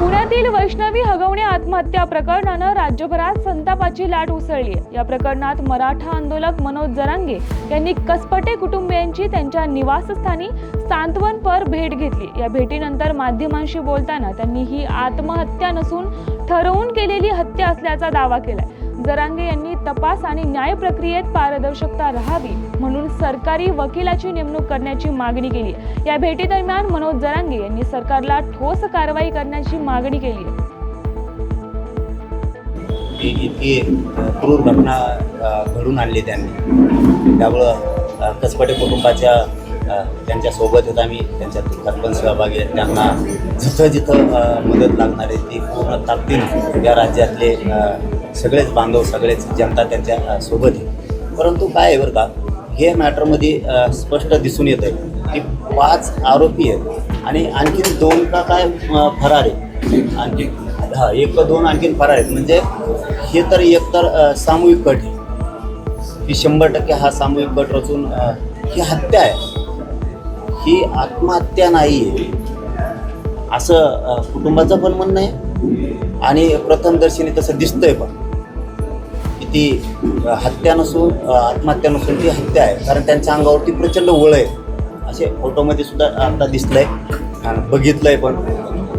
पुण्यातील वैष्णवी हगवणे आत्महत्या प्रकरणानं राज्यभरात संतापाची लाट उसळली या प्रकरणात मराठा आंदोलक मनोज जरांगे यांनी कसपटे कुटुंबियांची त्यांच्या निवासस्थानी सांत्वनपर भेट घेतली. या भेटीनंतर माध्यमांशी बोलताना त्यांनी ही आत्महत्या नसून ठरवून केलेली हत्या असल्याचा दावा केलाय. जरांगे यांनी तपास आणि न्याय प्रक्रियेत पारदर्शकता राहावी म्हणून सरकारी वकिलाची नेमणूक करण्याची मागणी केली. या भेटीदरम्यान मनोज जरांगे यांनी सरकारला ठोस कारवाई करण्याची मागणी केली. ही इतकी क्रूर घटना घडून आणली त्यांनी. त्यामुळं कसपटे कुटुंबाच्या त्यांच्या त्यांच्यासोबत होता आम्ही त्यांच्या दुःखात पण सहभागी आहेत. त्यांना जिथं जिथं मदत लागणार आहे ती पूर्ण ताकदीन या राज्यातले सगळेच बांधव सगळेच जनता त्यांच्यासोबत आहे. परंतु काय आहे बरं का हे मॅटरमध्ये स्पष्ट दिसून येत आहे की पाच आरोपी आहेत आणि आणखीन दोन का काय फरार आहे आणखी हा एक का दोन आणखीन फरार आहेत. म्हणजे हे तर एकतर सामूहिक कट आहे. की शंभर टक्के हा सामूहिक कट रचून ही हत्या आहे. ही आत्महत्या नाही आहे. असं कुटुंबाचं पण म्हणणं आहे आणि प्रथमदर्शनी तसं दिसतंय पण. की ती हत्या नसून आत्महत्या नसून ती हत्या आहे. कारण त्यांच्या अंगावरती प्रचंड वळ आहे. असे फोटोमध्ये सुद्धा आता दिसलंय. बघितलंय पण.